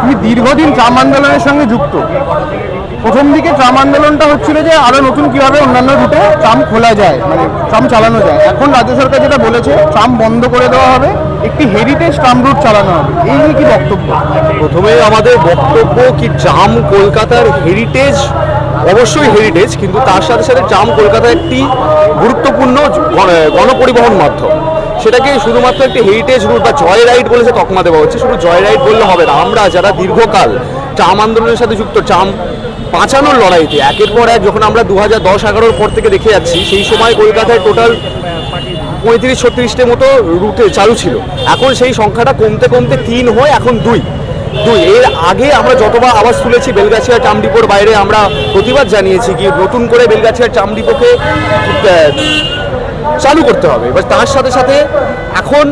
তুমি দীর্ঘদিন ট্রাম আন্দোলনের সঙ্গে যুক্ত। প্রথম দিকে ট্রাম আন্দোলনটা হচ্ছিল যে আরও নতুন কীভাবে অন্যান্য রুটে ট্রাম খোলা যায় মানে ট্রাম চালানো যায়। এখন রাজ্য সরকার যেটা বলেছে, ট্রাম বন্ধ করে দেওয়া হবে, একটি হেরিটেজ ট্রাম রুট চালানো হবে। এই নিয়ে কি বক্তব্য? প্রথমে আমাদের বক্তব্য কি ট্রাম কলকাতার হেরিটেজ অবশ্যই হেরিটেজ কিন্তু তার সাথে সাথে ট্রাম কলকাতার একটি গুরুত্বপূর্ণ গণ- গণপরিবহন মাধ্যম। সেটাকে শুধুমাত্র একটি হেরিটেজ রুট বা জয় রাইড বলে সে তকমা দেওয়া হচ্ছে। শুধু জয় রাইড বললে হবে না। আমরা যারা দীর্ঘকাল ট্রাম আন্দোলনের সাথে যুক্ত ট্রাম বাঁচানোর লড়াইতে, একের পর এক যখন আমরা দু হাজার দশ এগারোর পর থেকে দেখে যাচ্ছি, সেই সময় কলকাতায় টোটাল পঁয়ত্রিশ ছত্রিশটির মতো রুটে চালু ছিল। এখন সেই সংখ্যাটা কমতে কমতে তিন হয়, এখন দুই। দুই। এর আগে আমরা যতবার আওয়াজ তুলেছি বেলগাছিয়া চামডিপোর বাইরে, আমরা প্রতিবাদ জানিয়েছি কি নতুন করে বেলগাছিয়া চামডিপোকে চালু করতে হবে। এবার তার সাথে সাথে এখন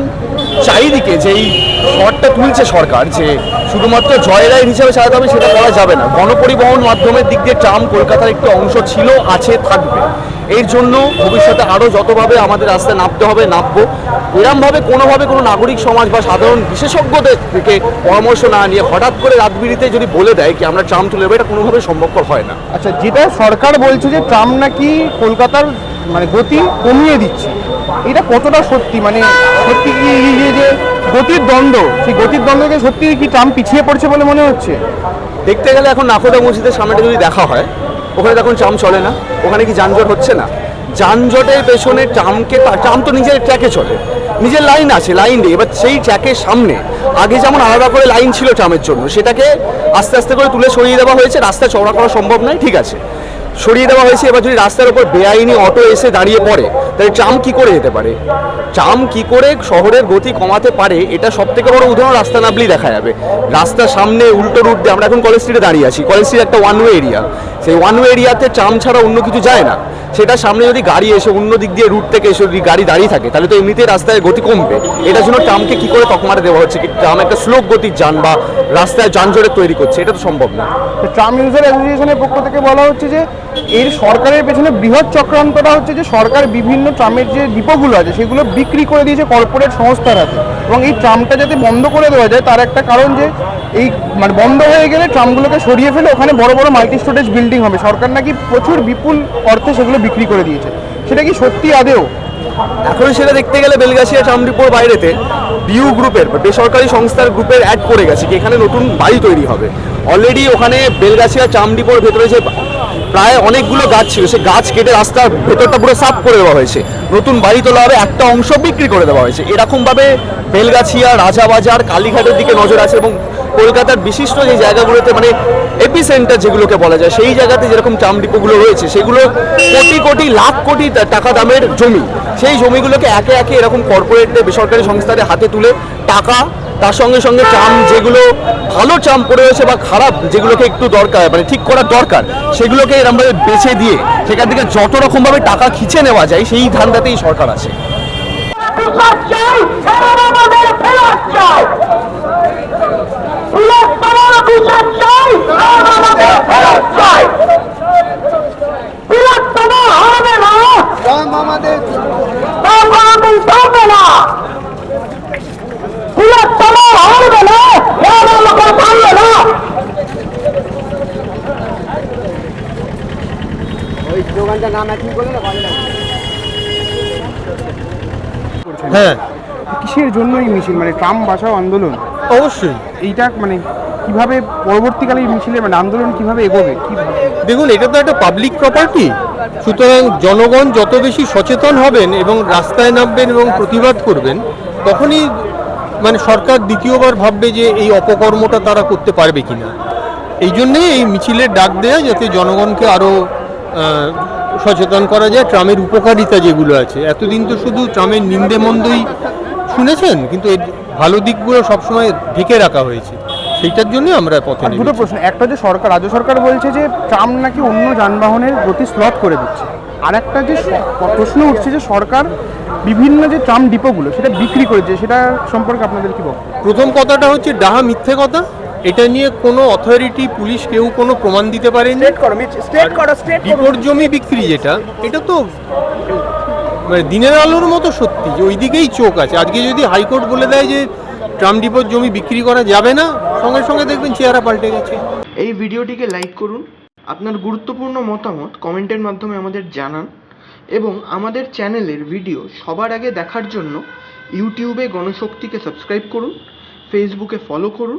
চারিদিকে যেই শটটা তুলছে সরকার, যে শুধুমাত্র জয়রাইড হিসেবে চালাতে হবে সেটা করা যাবে না। গণপরিবহন মাধ্যমের দিক দিয়ে ট্রাম কলকাতার একটি অংশ ছিল, আছে, থাকবে। এর জন্য ভবিষ্যতে আরও যতভাবে আমাদের রাস্তায় নামতে হবে, নামবো। এরমভাবে কোনোভাবে কোনো নাগরিক সমাজ বা সাধারণ বিশেষজ্ঞদের থেকে পরামর্শ না নিয়ে হঠাৎ করে রাতবিরিতে যদি বলে দেয় কি আমরা ট্রাম তুলে এটা কোনোভাবে সম্ভবপর হয় না। আচ্ছা যেটা সরকার বলছে যে ট্রাম নাকি কলকাতার মানে গতি কমিয়ে দিচ্ছে। এটা কতটা সত্যি? মানে সত্যি কি যে- গতির দ্বন্দ্ব, সেই গতির দ্বন্দ্বকে সত্যি কি ট্রাম পিছিয়ে পড়ছে বলে মনে হচ্ছে? দেখতে গেলে এখন নাফোদা মসজিদের সামনেটা যদি দেখা হয়, ওখানে তখন ট্রাম চলে না? ওখানে কি যানজট হচ্ছে না? যানজটের পেছনে ট্রামকে ট্রাম তো নিজের ট্র্যাকে চলে। নিজের লাইন আছে, লাইন দিয়ে এবার সেই ট্র্যাকের সামনে, আগে যেমন আলাদা করে লাইন ছিল ট্রামের জন্য, সেটাকে আস্তে আস্তে করে তুলে সরিয়ে দেওয়া হয়েছে। রাস্তা চওড়া করা সম্ভব নয়, ঠিক আছে। সরিয়ে দেওয়া হয়েছে। এবার যদি রাস্তার উপর বেআইনি অটো এসে দাঁড়িয়ে পড়ে, তাহলে ট্রাম কি করে যেতে পারে? ট্রাম কি করে শহরের গতি কমাতে পারে, এটা সব থেকে বড় উদাহরণ রাস্তা নামলেই দেখা যাবে। রাস্তার সামনে উল্টো রুট দিয়ে আমরা এখন কলেজ স্ট্রিটে দাঁড়িয়ে আছি। কলেজ স্ট্রিট একটা ওয়ান ওয়ে এরিয়া সেই ওয়ান ওয়ে এরিয়াতে ট্রাম ছাড়া অন্য কিছু যায় না। সেটা সামনে যদি গাড়ি এসে অন্য দিক দিয়ে রুট থেকে এসে যদি গাড়ি দাঁড়িয়ে থাকে, তাহলে তো এমনিতেই রাস্তায় গতি কমবে। এটার জন্য ট্রামকে কি করে তকমারে দেওয়া হচ্ছে? কি ট্রাম একটা স্লো গতির যান বা রাস্তায় যানজটের তৈরি করছে, এটা তো সম্ভব না। ট্রাম ইউজার অ্যাসোসিয়েশনের পক্ষ থেকে বলা হচ্ছে যে, এর সরকারের পেছনে বৃহৎ চক্রান্তটা হচ্ছে যে, সরকার বিভিন্ন ট্রামের যে ডিপোগুলো আছে, সেগুলো বিক্রি করে দিয়েছে কর্পোরেট সংস্থার হাতে। এবং এই ট্রামটা যাতে বন্ধ করে দেওয়া যায়, তার একটা কারণ যে এই মানে বন্ধ হয়ে গেলে ট্রামগুলোকে সরিয়ে ফেলে ওখানে বড় বড় মাল্টি স্টোরেজ বিল্ডিং হবে। সরকার নাকি প্রচুর বিপুল অর্থে সেগুলো বিক্রি করে দিয়েছে। সেটা কি সত্যি আদেও এখন সেটা দেখতে গেলে বেলগাছিয়া চামডিপোর বাইরেতে বিউ গ্রুপের বেসরকারি সংস্থার গ্রুপের অ্যাড করে গেছে এখানে নতুন বাড়ি তৈরি হবে। অলরেডি ওখানে বেলগাছিয়া ট্রাম চামডিপোর ভেতরে যে প্রায় অনেকগুলো গাছ ছিল। সে গাছ কেটে রাস্তার ভেতরটা পুরো সাফ করে দেওয়া হয়েছে। নতুন বাড়ি তোলা হবে, একটা অংশ বিক্রি করে দেওয়া হয়েছে। এরকমভাবে বেলগাছিয়া, রাজাবাজার, কালীঘাটের দিকে নজর আছে এবং কলকাতার বিশিষ্ট যে জায়গাগুলোতে মানে এপি সেন্টার যেগুলোকে বলা যায়, সেই জায়গাতে যেরকম ট্রাম ডিপোগুলো রয়েছে, সেগুলো কোটি কোটি, লাখ কোটি টাকা দামের জমি। সেই জমিগুলোকে একে একে এরকম কর্পোরেট বেসরকারি সংস্থাদের হাতে তুলে টাকা তার সঙ্গে সঙ্গে চাম যেগুলো ভালো চাম পড়ে রয়েছে বা খারাপ, যেগুলোকে একটু দরকার মানে ঠিক করার দরকার, সেগুলোকে এরকমভাবে বেছে দিয়ে সেখান থেকে যত রকমভাবে টাকা খিচে নেওয়া যায়, সেই ধান্দাতেই সরকার আছে। চাই এরা আমাদের ফেরত চাই বৃহত্তর বিচার চাই এরা আমাদের ফেরত চাই বৃহত্তর হবে না আমাদের হবে না বৃহত্তর হবে না এরা আমাকে পারবে না হ্যাঁ। কিসের জন্য এই মিছিল? মানে ট্রাম বাঁচাও আন্দোলন? অবশ্যই। এইটা মানে কীভাবে পরবর্তীকালে এই মিছিলের মানে আন্দোলন কীভাবে এগোবে? দেখুন এটা তো একটা পাবলিক প্রপার্টি সুতরাং জনগণ যত বেশি সচেতন হবেন এবং রাস্তায় নামবেন এবং প্রতিবাদ করবেন তখনই মানে সরকার দ্বিতীয়বার ভাববে যে এই অপকর্মটা তারা করতে পারবে কিনা। এই জন্যেই এই মিছিলের ডাক দেয়া যাতে জনগণকে আরও সচেতন করা যায় ট্রামের উপকারিতা যেগুলো আছে। এতদিন তো শুধু ট্রামের নিন্দে মন্দই শুনেছেন কিন্তু এর ভালো দিকগুলো সবসময় ঢেকে রাখা হয়েছে। সেইটার জন্য আমরা পথে দুটো প্রশ্ন একটা যে সরকার রাজ্য সরকার বলছে যে ট্রাম নাকি অন্য যানবাহনের গতি স্লট করে দিচ্ছে। আর একটা যে প্রশ্ন উঠছে যে সরকার বিভিন্ন যে ট্রাম ডিপোগুলো সেটা বিক্রি করেছে সেটা সম্পর্কে আপনাদের কি বক্তব্য? প্রথম কথাটা হচ্ছে ডাহা মিথ্যে কথা। এটা নিয়ে কোনো অথরিটি পুলিশ কেউ কোনো প্রমাণ দিতে পারেনি। ডিপোর জমি বিক্রি যেটা এটা তো মানে দিনের আলোর মতো সত্যি যে ওই দিকেই চোখ আছে। আজকে যদি হাইকোর্ট বলে দেয় যে ট্রাম ডিপোর জমি বিক্রি করা যাবে না সঙ্গে সঙ্গে দেখবেন চেহারা পাল্টে গেছে। এই ভিডিওটিকে লাইক করুন আপনার গুরুত্বপূর্ণ মতামত কমেন্টের মাধ্যমে আমাদের জানান এবং আমাদের চ্যানেলের ভিডিও সবার আগে দেখার জন্য ইউটিউবে গণশক্তিকে সাবস্ক্রাইব করুন ফেসবুকে ফলো করুন